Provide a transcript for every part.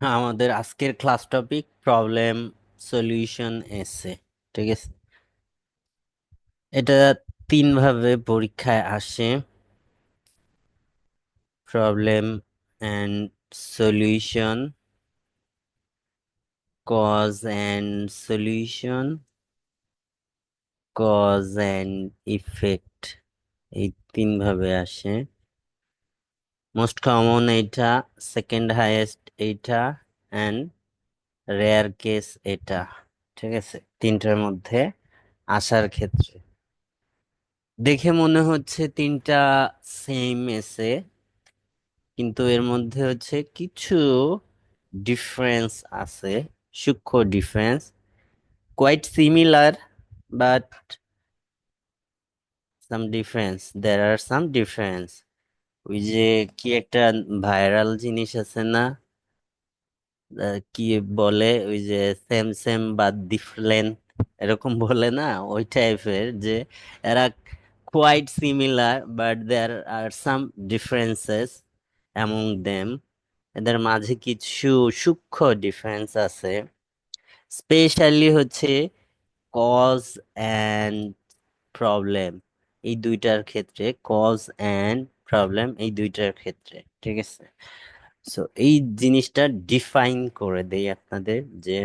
আমাদের আজকের class topic problem solution এসে ঠিক আছে? এটা তিন ভাবে পরীক্ষায় আসে। Problem and solution cause and solution cause and effect এই তিন ভাবে আসে। মোস্ট কমন এইটা সেকেন্ড হাইয়েস্ট এইটা অ্যান্ড রেয়ার কেস এটা ঠিক আছে? তিনটার মধ্যে আসার ক্ষেত্রে। দেখে মনে হচ্ছে তিনটা সেম এসে কিন্তু এর মধ্যে হচ্ছে কিছু ডিফারেন্স আছে, সূক্ষ্ম difference quite similar but some difference there are some difference ওই যে কি একটা ভাইরাল জিনিস আছে না? কি বলে? ওই যে সেম সেম বা ডিফারেন্ট এরকম বলে না? ওই টাইপের যে এরা quite similar but there are some differences among them এদের মাঝে কিছু সূক্ষ্ম ডিফারেন্স আছে। স্পেশালি হচ্ছে কজ অ্যান্ড প্রবলেম এই দুইটার ক্ষেত্রে কজ অ্যান্ড প্রবলেম এই দুইটার ক্ষেত্রে, ঠিক আছে? সো এই জিনিসটা ডিফাইন করে দেই আপনাদের যে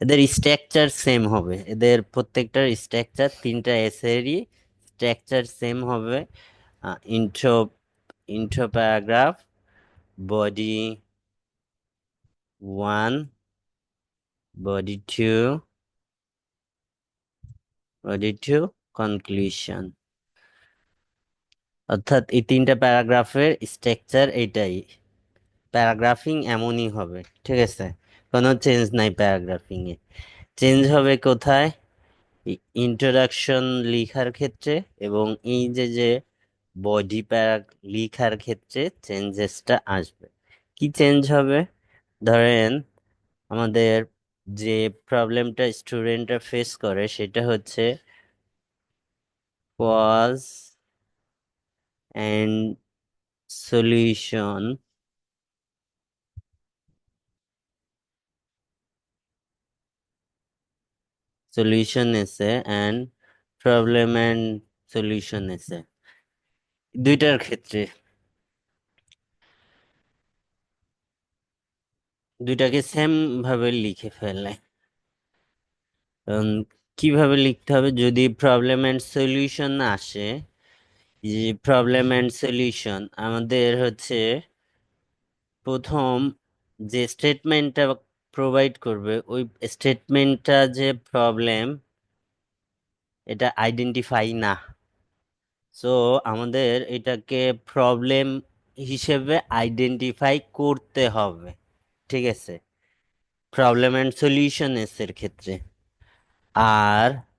এদের স্ট্রাকচার সেম হবে। এদের প্রত্যেকটার স্ট্রাকচার তিনটা এসেরই স্ট্রাকচার সেম হবে। Intro intro paragraph body one body two body two conclusion অর্থাৎ এই তিনটা প্যারাগ্রাফের স্ট্রাকচার এইটাই প্যারাগ্রাফিং এমনই হবে, ঠিক আছে? কোনো চেঞ্জ নাই প্যারাগ্রাফিং এ। চেঞ্জ হবে কোথায়? ইন্ট্রোডাকশন লেখার ক্ষেত্রে এবং এই যে যে বডি প্যারা লেখার ক্ষেত্রে চেঞ্জেসটা আসবে। কি চেঞ্জ হবে? ধরেন আমাদের যে প্রবলেমটা স্টুডেন্টরা ফেস করে সেটা হচ্ছে কজ অ্যান্ড সলিউশন সলিউশন এসে অ্যান্ড প্রবলেম অ্যান্ড সলিউশন এসে দুইটার ক্ষেত্রে। দুইটাকে সেম ভাবে লিখে ফেলে। কীভাবে লিখতে হবে? যদি প্রবলেম অ্যান্ড সলিউশন আসে যে প্রবলেম অ্যান্ড সলিউশন আমাদের হচ্ছে প্রথম যে স্টেটমেন্টটা প্রোভাইড করবে, ওই স্টেটমেন্টটা যে প্রবলেম এটা আইডেন্টিফাই না। সো আমাদের এটাকে প্রবলেম হিসেবে আইডেন্টিফাই করতে হবে, ঠিক আছে? প্রবলেম অ্যান্ড সলিউশন এর ক্ষেত্রে। আর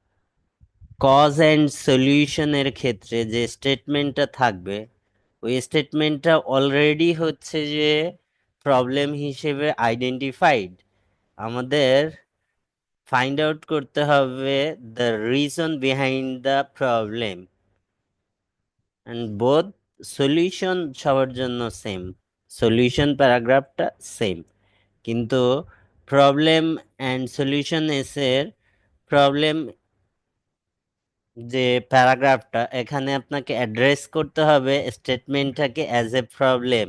কজ অ্যান্ড সলিউশনের ক্ষেত্রে যে স্টেটমেন্টটা থাকবে, ওই স্টেটমেন্টটা অলরেডি হচ্ছে যে প্রবলেম হিসেবে আইডেন্টিফাইড আমাদের ফাইন্ড আউট করতে হবে the reason behind the problem and both solution সবার জন্য সেম সলিউশন প্যারাগ্রাফটা সেম কিন্তু প্রবলেম অ্যান্ড সলিউশন এসের প্রবলেম যে প্যারাগ্রাফটা, এখানে আপনাকে অ্যাড্রেস করতে হবে স্টেটমেন্টটাকে অ্যাজ এ প্রবলেম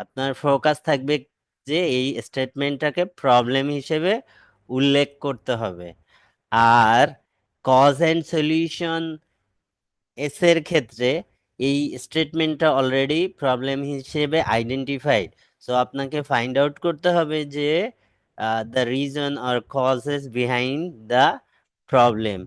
আপনার ফোকাস থাকবে যে এই স্টেটমেন্টটাকে প্রবলেম হিসেবে উল্লেখ করতে হবে। আর কজ অ্যান্ড সলিউশন এসের ক্ষেত্রে এই স্টেটমেন্টটা অলরেডি প্রবলেম হিসেবে আইডেন্টিফাইড সো আপনাকে ফাইন্ড আউট করতে হবে যে the reason or causes behind the problem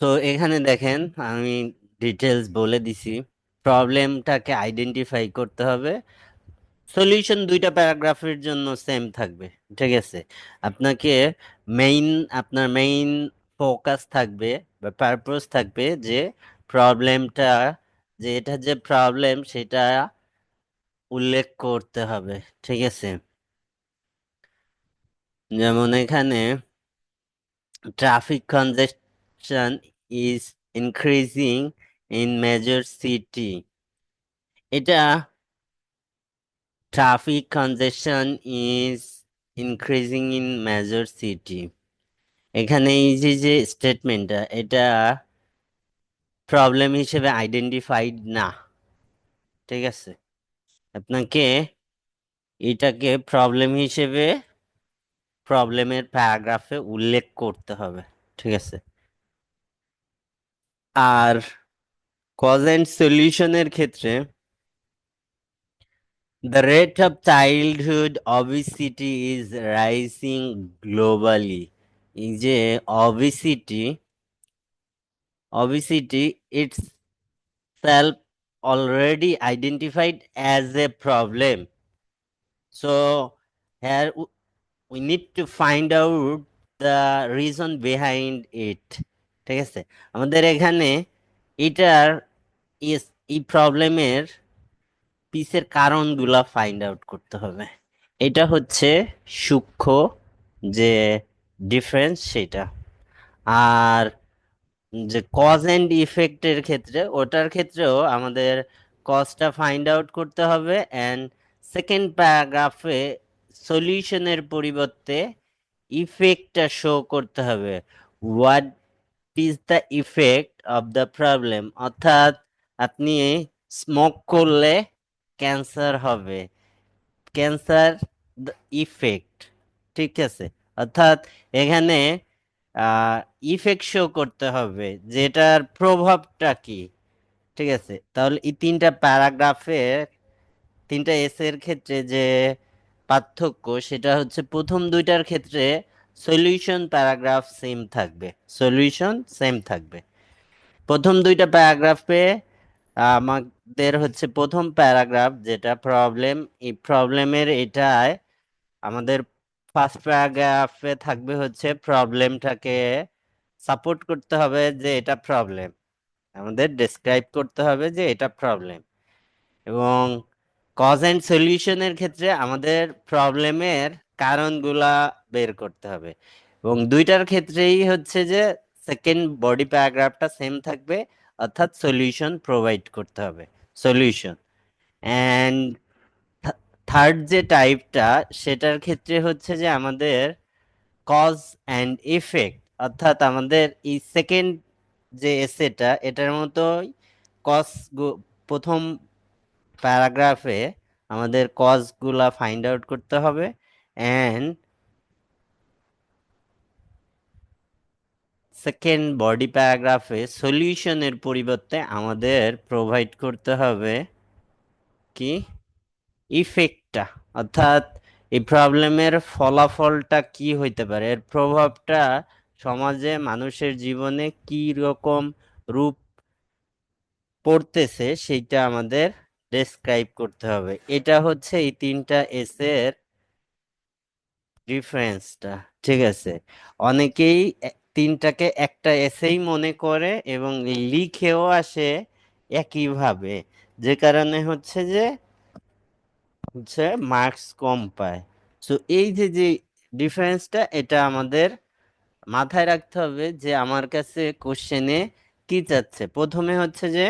তো এখানে দেখেন, আমি ডিটেলস বলে দিছি। প্রবলেমটাকে আইডেন্টিফাই করতে হবে। সলিউশন দুইটা প্যারাগ্রাফের জন্য সেম থাকবে, ঠিক আছে? আপনাকে মেইন আপনার মেইন ফোকাস থাকবে বা পারপোজ থাকবে যে প্রবলেমটা যে এটা যে প্রবলেম সেটা উল্লেখ করতে হবে, ঠিক আছে? যেমন এখানে traffic congestion is increasing in major city এটা traffic congestion is increasing in major city এখানে এই যে যে স্টেটমেন্টটা এটা প্রবলেম হিসেবে আইডেন্টিফাইড না। ঠিক আছে? আপনাকে এটাকে প্রবলেম হিসেবে প্রবলেমের প্যারাগ্রাফে উল্লেখ করতে হবে। ঠিক আছে? আর কজ অ্যান্ড সলিউশনের ক্ষেত্রে The rate of childhood obesity is rising globally. এই যে obesity, obesity itself already identified as a problem. So here w- we need to find out the reason behind it. ঠিক আছে? আমাদের এখানে এটার ইস, এই প্রবলেমের পিসের কারণগুলা ফাইন্ড আউট করতে হবে। এটা হচ্ছে সূক্ষ্ম যে ডিফারেন্স সেটা। আর যে কজ অ্যান্ড ইফেক্টের ক্ষেত্রে, ওটার ক্ষেত্রেও আমাদের কজটা ফাইন্ড আউট করতে হবে অ্যান্ড সেকেন্ড প্যারাগ্রাফে সলিউশনের পরিবর্তে ইফেক্টটা শো করতে হবে। What is the effect of the problem অর্থাৎ আপনি স্মোক করলে ক্যান্সার হবে। ক্যান্সার ইফেক্ট ঠিক আছে? অর্থাৎ এখানে ইফেক্ট শো করতে হবে, যেটার প্রভাবটা কি? ঠিক আছে? তাহলে এই তিনটা প্যারাগ্রাফের, তিনটা এসের ক্ষেত্রে যে পার্থক্য, সেটা হচ্ছে প্রথম দুইটার ক্ষেত্রে সলিউশন প্যারাগ্রাফ সেম থাকবে। সলিউশন সেম থাকবে। প্রথম দুইটা প্যারাগ্রাফে আমাদের হচ্ছে প্রথম প্যারাগ্রাফ যেটা প্রবলেম এই প্রবলেমের এটায় আমাদের ফার্স্ট প্যারাগ্রাফে থাকবে হচ্ছে প্রবলেমটাকে সাপোর্ট করতে হবে যে এটা প্রবলেম আমাদের ডেসক্রাইব করতে হবে যে এটা প্রবলেম এবং কজ অ্যান্ড সলিউশনের ক্ষেত্রে আমাদের প্রবলেমের কারণগুলা বের করতে হবে। এবং দুইটার ক্ষেত্রেই হচ্ছে যে সেকেন্ড বডি প্যারাগ্রাফটা সেম থাকবে, অর্থাৎ সলিউশন প্রোভাইড করতে হবে। সলিউশন অ্যান্ড থার্ড যে টাইপটা সেটার ক্ষেত্রে হচ্ছে যে আমাদের কজ অ্যান্ড ইফেক্ট অর্থাৎ আমাদের এই সেকেন্ড যে এসেটা এটার মতোই কজ প্রথম প্যারাগ্রাফে আমাদের কজগুলা ফাইন্ড আউট করতে হবে। অ্যান্ড সেকেন্ড বডি প্যারাগ্রাফে সলিউশনের পরিবর্তে আমাদের প্রোভাইড করতে হবে কি? ইফেক্টটা অর্থাৎ এই প্রবলেমের ফলাফলটা কি হইতে পারে? এর প্রভাবটা সমাজে মানুষের জীবনে কি রকম রূপ পড়তেছে সেইটা আমাদের ডেসক্রাইব করতে হবে। এটা হচ্ছে এই তিনটা এসের ডিফারেন্সটা ঠিক আছে? অনেকেই তিনটাকে একটা এসেই মনে করে এবং লিখেও আসে একইভাবে। যে কারণে হচ্ছে যে, হচ্ছে মার্কস কম পায়। সো এই যে যে ডিফারেন্সটা এটা আমাদের মাথায় রাখতে হবে যে, আমার কাছে কোশ্চেনে কি চাচ্ছে? প্রথমে হচ্ছে যে,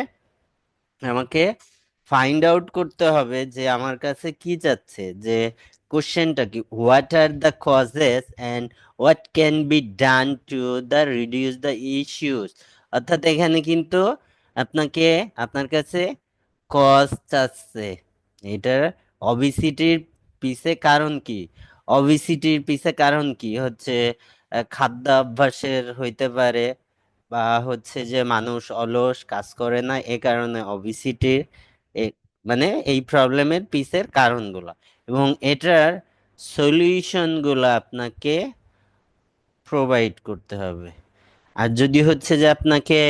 আমাকে ফাইন্ড আউট করতে হবে যে, আমার কাছে কি চাচ্ছে? যে কোশ্চেনটা কি what are the causes and what can be done to the reduce the issues অর্থাৎ এখানে কিন্তু আপনাকে, আপনার কাছে কজ চাচ্ছে এটার অবিসিটির পিছে কারণ কি? অবিসিটির পিছে কারণ কি? হচ্ছে খাদ্যাভ্যাসের হইতে পারে বা হচ্ছে যে মানুষ অলস, কাজ করে না, এ কারণে অবিসিটির মানে এই প্রবলেমের পিসের কারণগুলো। এবং এটার সলিউশনগুলো আপনাকে প্রোভাইড করতে হবে। আর যদি হচ্ছে যে আপনাকে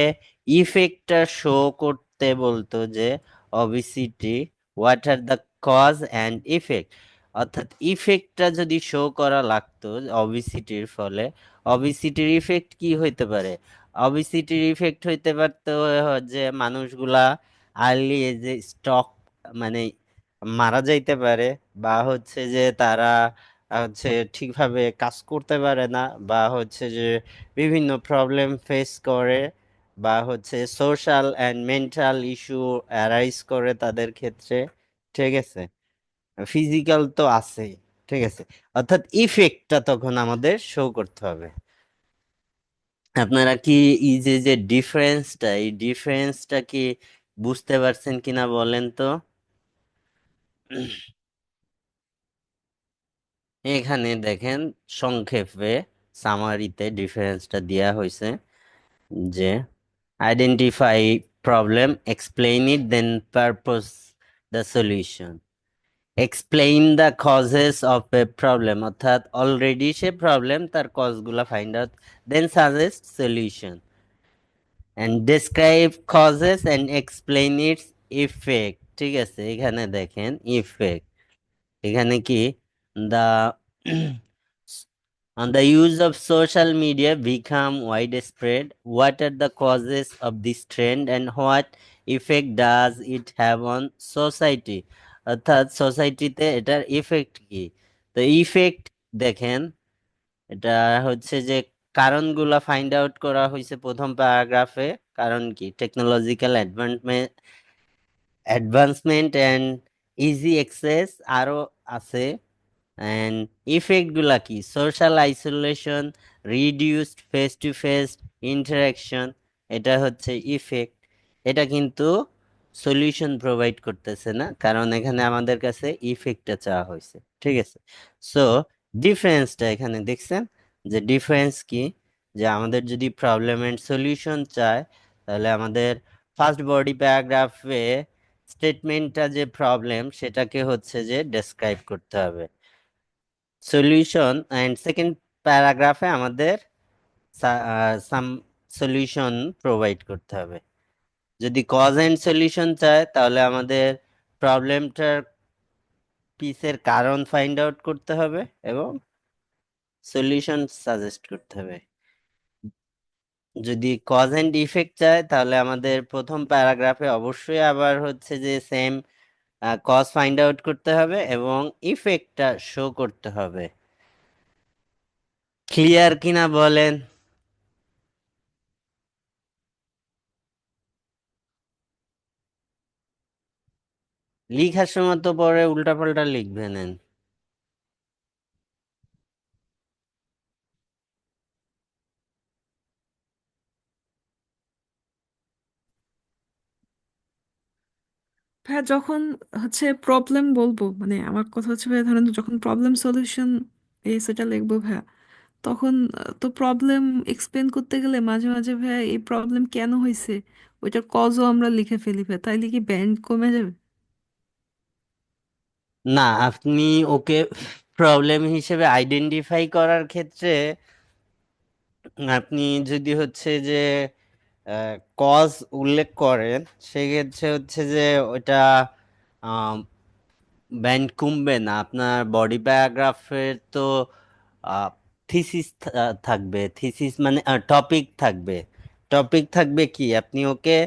ইফেক্টটা শো করতে বলতো যে obesity what are the cause and effect অর্থাৎ ইফেক্টটা যদি শো করা লাগতো অবিসিটির ফলে অবিসিটির ইফেক্ট কি হইতে পারে? অবিসিটির ইফেক্ট হইতে পারতো যে মানুষগুলা আর্লি এজে স্টক মানে মারা যাইতে পারে বা হচ্ছে যে তারা হচ্ছে ঠিকভাবে কাজ করতে পারে না বা হচ্ছে যে বিভিন্ন প্রবলেম ফেস করে বা হচ্ছে social and mental issue arise করে তাদের ক্ষেত্রে, ঠিক আছে? ফিজিক্যাল তো আছেই ঠিক আছে? অর্থাৎ ইফেক্টটা তখন আমাদের শো করতে হবে। আপনারা কি এই যে যে ডিফারেন্সটা এই ডিফারেন্সটা কি বুঝতে পারছেন কিনা বলেন তো? এখানে দেখেন সংক্ষেপে সামারিতে ডিফারেন্সটা দেয়া হয়েছে যে identify problem explain it then purpose the solution explain the causes of a problem অর্থাৎ অলরেডি সে প্রবলেম তার কজগুলা find out then suggest solution and describe causes and explain its effect ঠিক আছে, এখানে দেখেন ইফেক্ট এখানে কি? The on the use of social media become widespread. What are the causes of this trend and what effect does it have on society? অর্থাৎ সোসাইটিতে এটার effect কি? তো ইফেক্ট দেখেন, এটা হচ্ছে যে কারণগুলা ফাইন্ড আউট করা হয়েছে প্রথম প্যারাগ্রাফে কারণ কি? Technological advancement advancement and easy access আরও আছে। অ্যান্ড ইফেক্টগুলা কি? Social isolation reduced face to face interaction এটা হচ্ছে ইফেক্ট এটা কিন্তু সলিউশন প্রোভাইড করতেছে না, কারণ এখানে আমাদের কাছে ইফেক্টটা চাওয়া হয়েছে, ঠিক আছে? সো ডিফারেন্সটা এখানে দেখছেন, যে ডিফারেন্স কি? যে আমাদের যদি প্রবলেম এন্ড সলিউশন চায়, তাহলে আমাদের ফার্স্ট বডি প্যারাগ্রাফে স্টেটমেন্টটা যে প্রবলেম সেটাকে হচ্ছে যে ডেসক্রাইব করতে হবে। সলিউশন অ্যান্ড সেকেন্ড প্যারাগ্রাফে আমাদের সাম সলিউশন প্রোভাইড করতে হবে। যদি কজ অ্যান্ড সলিউশন চায়, তাহলে আমাদের প্রবলেমটার পিসের কারণ ফাইন্ড আউট করতে হবে এবং সলিউশন সাজেস্ট করতে হবে। যদি কজ অ্যান্ড ইফেক্ট চায়, তাহলে আমাদের প্রথম প্যারাগ্রাফে অবশ্যই আবার হচ্ছে যে সেম কজ ফাইন্ড আউট করতে হবে এবং ইফেক্টটা শো করতে হবে। ক্লিয়ার কিনা বলেন? লিখার সময় তো পরে উল্টাপাল্টা লিখবেন ভাইয়া, যখন হচ্ছে প্রবলেম বলব মানে আমার কথা হচ্ছে ভাইয়া, ধরেন যখন প্রবলেম সলিউশন এই সেটা লিখব ভাইয়া, তখন তো প্রবলেম এক্সপ্লেন করতে গেলে মাঝে মাঝে ভাইয়া এই প্রবলেম কেন হয়েছে ওইটার কজও আমরা লিখে ফেলি ভাইয়া, তাইলে কি ব্যান্ড কমে যাবে? না, আপনি ওকে প্রবলেম হিসেবে আইডেন্টিফাই করার ক্ষেত্রে আপনি যদি হচ্ছে যে কজ উল্লেখ করেন সেক্ষেত্রে হচ্ছে যে ওইটা ব্যান্ড কমবে না। আপনার বডি প্যারাগ্রাফের তো থিসিস থাকবে। থিসিস মানে টপিক থাকবে। টপিক থাকবে কি? আপনি ওকে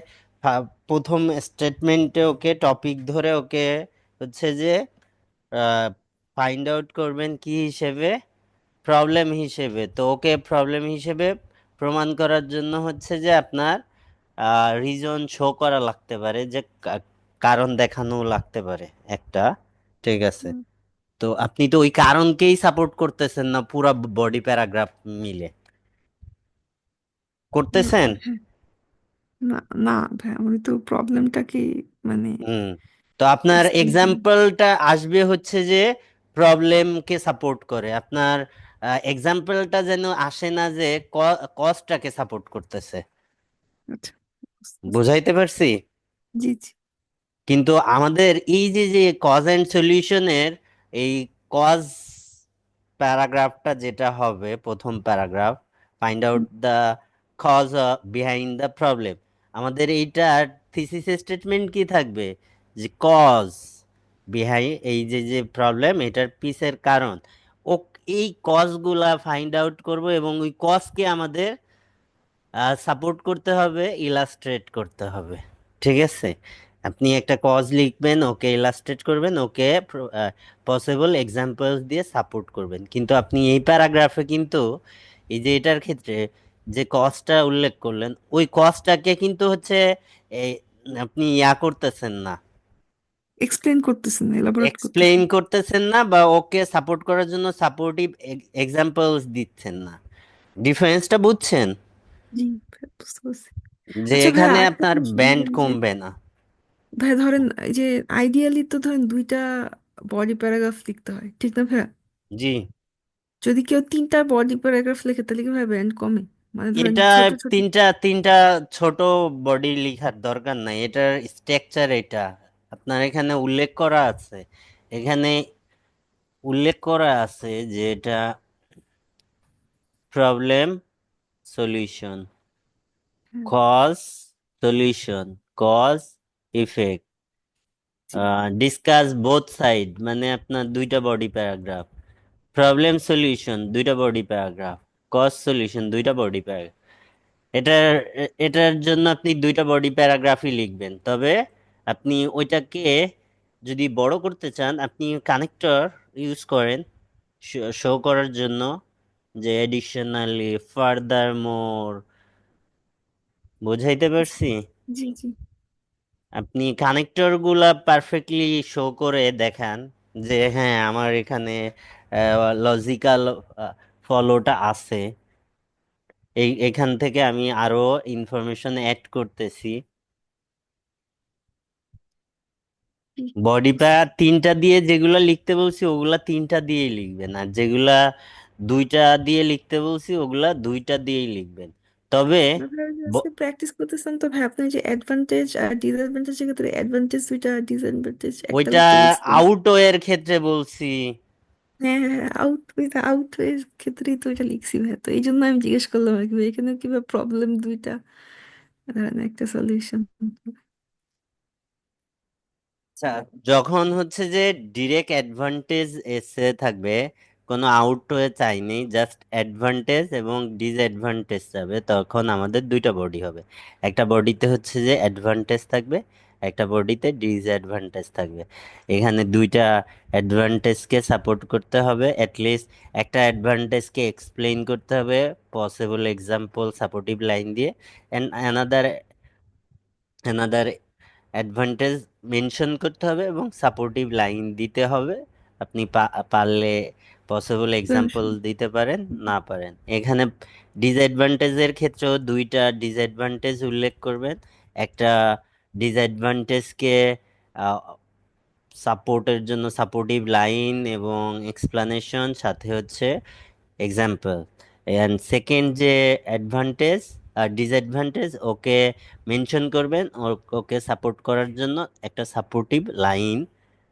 প্রথম স্টেটমেন্টে ওকে টপিক ধরে ওকে হচ্ছে যে ফাইন্ড আউট করবেন কি হিসেবে? প্রবলেম হিসেবে। তো ওকে প্রবলেম হিসেবে প্রমাণ করার জন্য হচ্ছে যে আপনার রিজন শো করা লাগতে পারে যে কারণ দেখানো লাগতে পারে একটা ঠিক আছে? তো আপনি তো ওই কারণকেই সাপোর্ট করতেছেন না পুরা বডি প্যারাগ্রাফ মিলে। করতেছেন? হ্যাঁ। না না ভাইয়া আমি তো প্রবলেমটাকে মানে হুম তো আপনার এক্সাম্পলটা আসবে হচ্ছে যে প্রবলেমকে সাপোর্ট করে। আপনার এক্সাম্পলটা যেন আসে না যে কজটাকে সাপোর্ট করতেছে। আচ্ছা। বুঝাইতে পারছি? জি জি। কিন্তু আমাদের এই যে যে কজ অ্যান্ড সলিউশনের এই কজ প্যারাগ্রাফটা যেটা হবে প্রথম paragraph find out the cause behind the problem আমাদের এইটার থিসিস স্টেটমেন্ট কি থাকবে? যে কজ বিহাই এই যে যে প্রবলেম এটার পিসের কারণ। এই কজগুলা ফাইন্ড আউট করব এবং ওই কজকে আমাদের সাপোর্ট করতে হবে ইলাস্ট্রেট করতে হবে। ঠিক আছে? আপনি একটা কজ লিখবেন, ওকে ইলাস্ট্রেট করবেন, ওকে পসিবল এক্সাম্পলস দিয়ে সাপোর্ট করবেন। কিন্তু আপনি এই প্যারাগ্রাফে কিন্তু, এই যে এটার ক্ষেত্রে যে কজটা উল্লেখ করলেন, ওই কজটাকে কিন্তু হচ্ছে আপনি ইয়া করতেছেন না। এক্সপ্লেন করতেছেন না এলাবোরেট এক্সপ্লেইন করতেছেন। না বা ওকে সাপোর্ট করার জন্য সাপোর্টিভ এক্সাম্পলস দিচ্ছেন না। ডিফারেন্সটা বুঝছেন? জি ভাইয়া, বুঝতে পারছি। যে আচ্ছা এখানে আপনার ব্যান্ড কমবে না। ভাই ধরেন যে আইডিয়ালি তো ধরেন দুইটা বডি প্যারাগ্রাফ লিখতে হয় ঠিক না ভাইয়া? জি। যদি কেউ তিনটা বডি প্যারাগ্রাফ লেখে তাহলে কি ভাই ব্যান্ড কমে? মানে ধরেন এটা ছোট ছোট। তিনটা তিনটা ছোট বডি লিখার দরকার নাই এটার স্ট্রাকচার এটা। আপনার এখানে উল্লেখ করা আছে এখানে উল্লেখ করা আছে যে এটা problem solution cause solution cause effect discuss both side মানে আপনার দুইটা বডি প্যারাগ্রাফ প্রবলেম সলিউশন দুইটা বডি প্যারাগ্রাফ কজ সলিউশন দুইটা বডি প্যারাগ্রাফ এটার এটার জন্য আপনি দুইটা বডি প্যারাগ্রাফই লিখবেন তবে আপনি ওইটাকে যদি বড় করতে চান আপনি কানেক্টর ইউজ করেন শো করার জন্য যে এডিশনালি ফার্দার মোর বুঝাইতে পারছি? জি জি। আপনি কানেক্টরগুলা পারফেক্টলি শো করে দেখান যে হ্যাঁ আমার এখানে লজিক্যাল ফলোটা আছে। এই এখান থেকে আমি আরও ইনফরমেশন অ্যাড করতেছি জি বডি পার্ট তিনটা দিয়ে যেগুলা লিখতে বলছি ওগুলা তিনটা দিয়েই লিখবেন। আর যেগুলা দুইটা দিয়ে লিখতে বলছি ওগুলা দুইটা দিয়েই লিখবেন। তবে প্র্যাকটিস করতেছেন তো ভাই আপনি যে অ্যাডভান্টেজ আর ডিসঅ্যাডভান্টেজের ক্ষেত্রে অ্যাডভান্টেজ দুইটা ডিসঅ্যাডভান্টেজ একটা ওইটা আউটো এর ক্ষেত্রে বলছি। হ্যাঁ হ্যাঁ আউট উইথ আউট এর ক্ষেত্রেই তো এটা লিখছি ভাই। তো এই জন্য আমি জিজ্ঞেস করলাম আর কি এখানে কীভাবে প্রবলেম দুইটা? ধরেন একটা সলিউশন আচ্ছা যখন হচ্ছে যে ডিরেক্ট অ্যাডভান্টেজ এসে থাকবে, কোনো আউট হয়ে চাইনি জাস্ট অ্যাডভান্টেজ এবং ডিসঅ্যাডভান্টেজ যাবে, তখন আমাদের দুইটা বডি হবে। একটা বডিতে হচ্ছে যে অ্যাডভান্টেজ থাকবে, একটা বডিতে ডিসঅ্যাডভান্টেজ থাকবে। এখানে দুইটা অ্যাডভান্টেজকে সাপোর্ট করতে হবে অ্যাটলিস্ট একটা অ্যাডভান্টেজকে এক্সপ্লেইন করতে হবে পসিবল এক্সাম্পল সাপোর্টিভ লাইন দিয়ে and another another advantage mention করতে হবে এবং সাপোর্টিভ লাইন দিতে হবে। আপনি পা- পারলে পসিবল এক্সাম্পল দিতে পারেন না পারেন। এখানে ডিসঅ্যাডভান্টেজের ক্ষেত্রেও দুইটা ডিসঅ্যাডভান্টেজ উল্লেখ করবেন। একটা ডিসঅ্যাডভান্টেজকে সাপোর্টের জন্য সাপোর্টিভ লাইন এবং এক্সপ্লানেশন সাথে হচ্ছে এক্সাম্পল অ্যান্ড সেকেন্ড যে অ্যাডভান্টেজ ডিসঅ্যাডভান্টেজ ওকে মেনশন করবেন ওকে সাপোর্ট করার জন্য একটা সাপোর্টিভ লাইন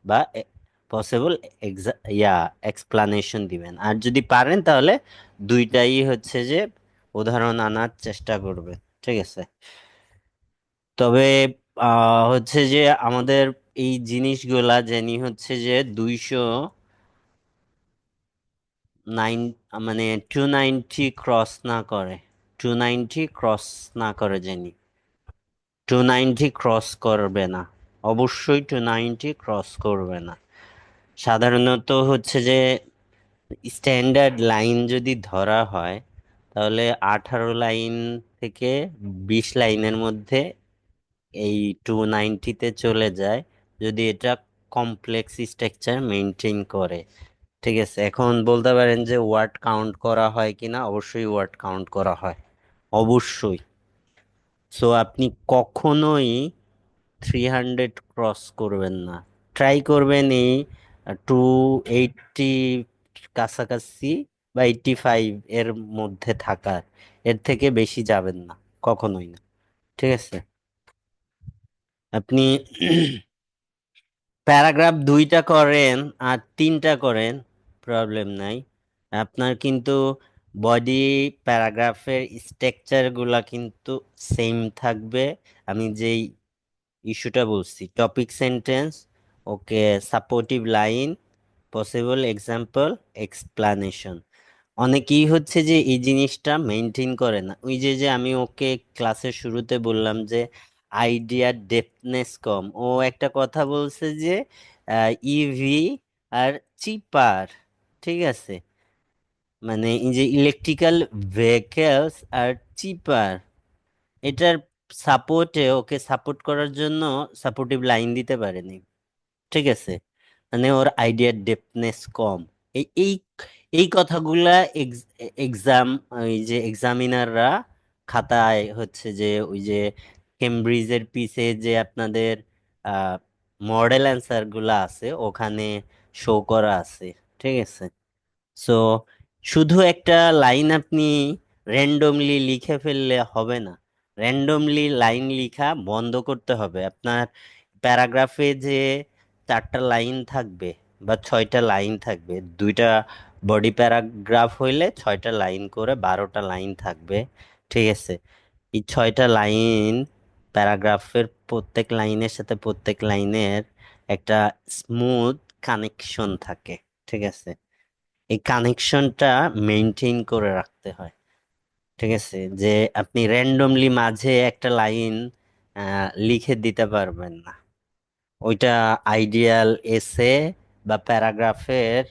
বা পসিবল ইয়া এক্সপ্লানেশন দিবেন। আর যদি পারেন তাহলে দুইটাই হচ্ছে যে উদাহরণ আনার চেষ্টা করবে ঠিক আছে? তবে হচ্ছে যে আমাদের এই জিনিসগুলা জানি হচ্ছে যে দুইশো নাইন মানে টু নাইনটি ক্রস না করে টু নাইনটি ক্রস না করে জানি। টু নাইনটি ক্রস করবে না। অবশ্যই টু নাইনটি ক্রস করবে না। সাধারণত হচ্ছে যে স্ট্যান্ডার্ড লাইন যদি ধরা হয়, তাহলে আঠারো লাইন থেকে বিশ লাইনের মধ্যে এই টু নাইনটিতে চলে যায়, যদি এটা কমপ্লেক্স স্ট্রাকচার মেনটেন করে। ঠিক আছে? এখন বলতে পারেন যে ওয়ার্ড কাউন্ট করা হয় কিনা? অবশ্যই ওয়ার্ড কাউন্ট করা হয়। অবশ্যই। সো আপনি কখনোই থ্রি হান্ড্রেড ক্রস করবেন না। ট্রাই করবেন এই টু এইটটি কাছাকাছি বা এইটটি ফাইভ এর মধ্যে থাকার এর থেকে বেশি যাবেন না, কখনোই না। ঠিক আছে? আপনি প্যারাগ্রাফ দুইটা করেন আর তিনটা করেন, প্রবলেম নাই। আপনার কিন্তু বডি প্যারাগ্রাফের স্ট্রাকচারগুলা কিন্তু সেম থাকবে। আমি যেই ইস্যুটা বলছি topic sentence okay supportive line possible example explanation অনেকেই হচ্ছে যে এই জিনিসটা মেনটেন করে না। ওই যে যে আমি ওকে ক্লাসের শুরুতে বললাম যে আইডিয়ার ডেপথনেস কম। ও একটা কথা বলছে যে ইভি আর চিপার ঠিক আছে? মানে এই যে ইলেকট্রিক্যাল ভেহিকেলস আর চিপার এটার সাপোর্টে ওকে সাপোর্ট করার জন্য সাপোর্টিভ লাইন দিতে পারেনি, ঠিক আছে? মানে ওর আইডিয়ার ডেপনেস কম। এই এই এই কথাগুলা এক্সাম ওই যে এক্সামিনাররা খাতায় হচ্ছে যে ওই যে কেমব্রিজের পিছে যে আপনাদের মডেল অ্যান্সারগুলা আছে, ওখানে শো করা আছে, ঠিক আছে? সো শুধু একটা লাইন আপনি র্যান্ডমলি লিখে ফেললে হবে না। র্যান্ডমলি লাইন লিখা বন্ধ করতে হবে। আপনার প্যারাগ্রাফে যে চারটা লাইন থাকবে বা ছয়টা লাইন থাকবে, দুইটা বডি প্যারাগ্রাফ হইলে ছয়টা লাইন করে বারোটা লাইন থাকবে, ঠিক আছে? এই ছয়টা লাইন প্যারাগ্রাফের প্রত্যেক লাইনের সাথে প্রত্যেক লাইনের একটা স্মুথ কানেকশন থাকে, ঠিক আছে? এই কানেকশনটা মেনটেন করে রাখতে হয়। ঠিক আছে? যে আপনি র্যান্ডমলি মাঝে একটা লাইন লিখে দিতে পারবেন না। ওইটা আইডিয়াল এসে বা প্যারাগ্রাফের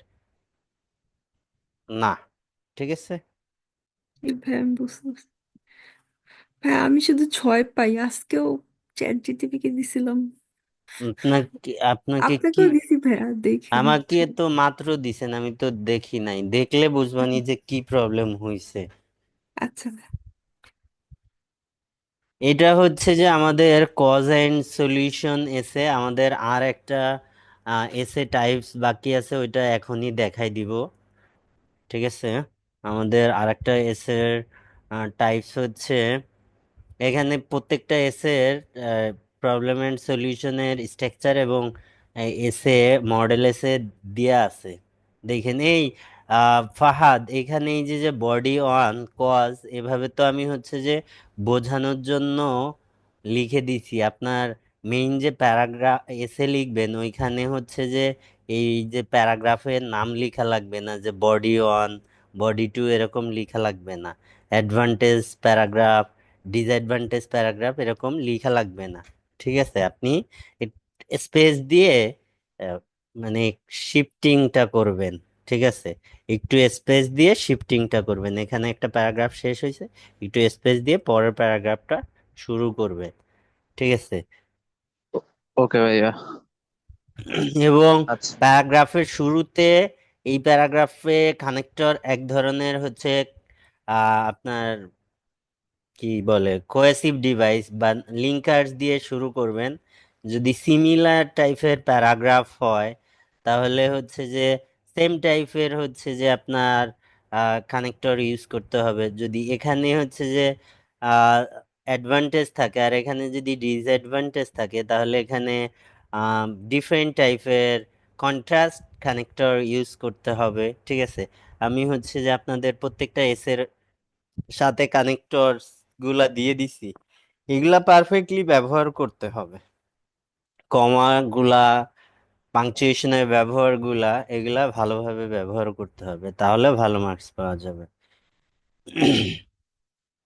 না। ঠিক আছে? ভাই, আমি শুধু ছয় পাই। আজকেও চ্যাট জিটিপি দিছিলাম। আপনাকে আপনাকে কি আপনাকেও দিছি ভাইয়া দেখেন আমাকে তো মাত্র দিছেন আমি তো দেখি নাই। দেখলে বুঝবানি যে কি প্রবলেম হয়েছে আচ্ছা ভাই। এটা হচ্ছে যে আমাদের কজ এন্ড সলিউশন এসে আমাদের আর একটা এসে টাইপস বাকি আছে ওইটা এখনই দেখাই দিব। ঠিক আছে? আমাদের আর একটা এসের টাইপস হচ্ছে এখানে প্রত্যেকটা এসের প্রবলেম এন্ড সলিউশনের স্ট্রাকচার এবং এসে মডেল এসে দেয়া আছে। দেখেন এই ফাহাদ, এখানে এই যে যে বডি ওয়ান কজ এভাবে তো আমি হচ্ছে যে বোঝানোর জন্য লিখে দিছি। আপনার মেইন যে প্যারাগ্রাফ এসে লিখবেন, ওইখানে হচ্ছে যে এই যে প্যারাগ্রাফের নাম লেখা লাগবে না যে বডি ওয়ান বডি টু এরকম লেখা লাগবে না। অ্যাডভান্টেজ প্যারাগ্রাফ ডিসঅ্যাডভান্টেজ প্যারাগ্রাফ এরকম লেখা লাগবে না। ঠিক আছে আপনি স্পেস দিয়ে মানে শিফটিংটা করবেন ঠিক আছে? একটু স্পেস দিয়ে শিফটিংটা করবেন। এখানে একটা প্যারাগ্রাফ শেষ হয়েছে একটু স্পেস দিয়ে পরের প্যারাগ্রাফটা শুরু করবে ঠিক আছে? ওকে ভাইয়া। এবং আচ্ছা। প্যারাগ্রাফের শুরুতে এই প্যারাগ্রাফে কানেক্টর এক ধরনের হচ্ছে আহ, আপনার কি বলে কোয়েসিভ ডিভাইস বা লিঙ্কার্স দিয়ে শুরু করবেন। যদি সিমিলার টাইপের প্যারাগ্রাফ হয়, তাহলে হচ্ছে যে সেম টাইপের হচ্ছে যে আপনার কানেক্টর ইউজ করতে হবে। যদি এখানে হচ্ছে যে অ্যাডভান্টেজ থাকে আর এখানে যদি ডিসঅ্যাডভান্টেজ থাকে, তাহলে এখানে ডিফারেন্ট টাইপের কন্ট্রাস্ট কানেক্টর ইউজ করতে হবে, ঠিক আছে? আমি হচ্ছে যে আপনাদের প্রত্যেকটা এসের সাথে কানেক্টর গুলা দিয়ে দিছি, এগুলা পারফেক্টলি ব্যবহার করতে হবে। কমা গুলা পাংচুয়েশনের ব্যবহারগুলা, এগুলা ভালোভাবে ব্যবহার করতে হবে, তাহলে ভালো মার্কস পাওয়া যাবে।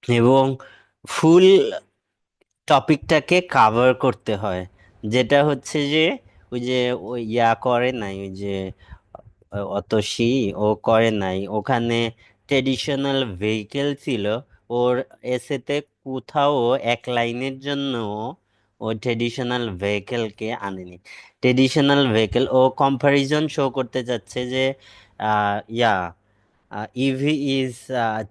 এবং ফুল টপিকটাকে কাভার করতে হয়, যেটা হচ্ছে যে, ওই যে, ওই ইয়া করে নাই, ওই যে অতসী ও করে নাই, ওখানে ট্রেডিশনাল ভেহিকেল ছিল ওর এসেতে কোথাও এক লাইনের জন্য ও ট্রেডিশনাল ভেহিকেলকে আনেনি। ট্রেডিশনাল ভেহিকেল ও কম্পারিজন শো করতে চাচ্ছে যে ইয়া ইভি ইজ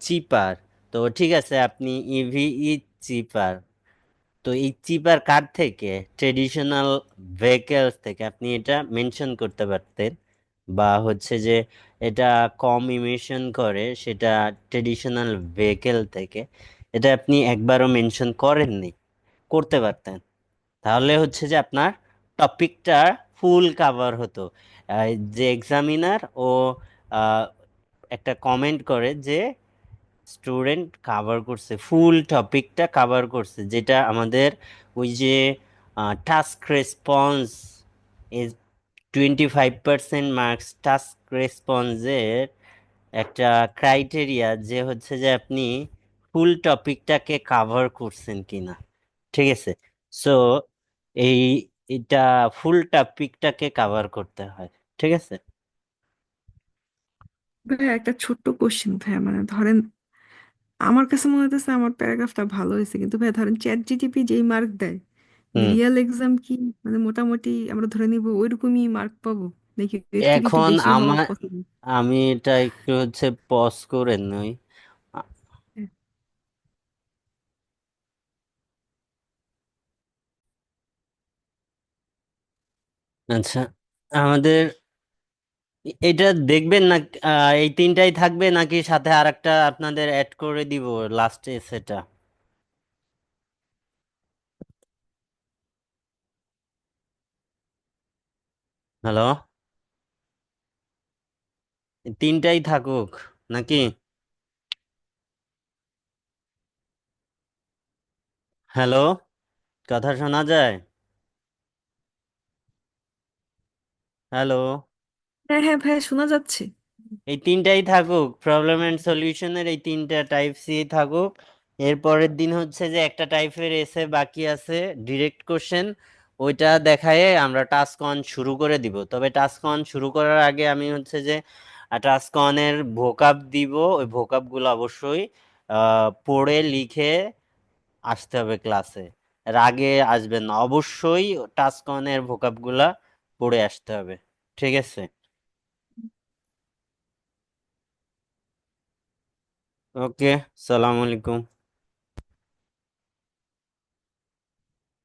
চিপার তো ঠিক আছে, আপনি ইভি ইজ চিপার তো এই চিপার কার থেকে? ট্রেডিশনাল ভেহিকেলস থেকে। আপনি এটা মেনশন করতে পারতেন। বা হচ্ছে যে এটা কম ইমিশন করে, সেটা ট্রেডিশনাল ভেহিকেল থেকে। এটা আপনি একবারও মেনশন করেননি, করতে পারতেন। তাহলে হচ্ছে যে আপনার টপিকটা ফুল কাভার হতো। যে এক্সামিনার ও একটা কমেন্ট করে যে স্টুডেন্ট কাভার করছে ফুল টপিকটা কাভার করছে, যেটা আমাদের ওই যে task response twenty five percent marks task রেসপন্সের একটা ক্রাইটেরিয়া যে হচ্ছে যে আপনি ফুল টপিকটাকে কাভার করছেন কিনা। ঠিক আছে? সো এই, এটা ফুল টপিকটাকে কাভার করতে হয়। ঠিক আছে? ভাইয়া, একটা ছোট্ট কোশ্চেন ভাইয়া মানে ধরেন, আমার কাছে মনে হইতেছে আমার প্যারাগ্রাফটা ভালো হয়েছে কিন্তু ভাই ধরেন চ্যাট জিটিপি যেই মার্ক দেয় হুম। রিয়েল এক্সাম কি? মানে মোটামুটি আমরা ধরে নিব ওইরকমই মার্ক পাবো? নাকি এর থেকে একটু এখন বেশি হওয়া আমার পসিবল আমি এটা একটু হচ্ছে পজ করে নই। আচ্ছা আমাদের এ- এটা দেখবেন না আহ, এই তিনটাই থাকবে নাকি সাথে আরেকটা আপনাদের অ্যাড করে দিব লাস্টে সেটা? হ্যালো তিনটাই থাকুক নাকি? হ্যালো কথা শোনা যায়? হ্যালো হ্যাঁ হ্যাঁ ভাইয়া শোনা যাচ্ছে। এই তিনটাই থাকুক প্রবলেম এন্ড সলিউশনের এই তিনটা টাইপ সি থাকুক। এর পরের দিন হচ্ছে যে একটা টাইপের এসে বাকি আছে ডিরেক্ট কোশ্চেন ওইটা দেখায়ে আমরা টাস্ক অন শুরু করে দিব। তবে টাস্ক অন শুরু করার আগে আমি হচ্ছে যে টাস্ক অনের ভোকাব দিব। ওই ভোকাবগুলো অবশ্যই পড়ে লিখে আসতে হবে ক্লাসে। এর আগে আসবেন না। অবশ্যই টাস্ক অনের ভোকাবগুলা পড়ে আসতে হবে। ঠিক আছে? ওকে সালাম আলাইকুম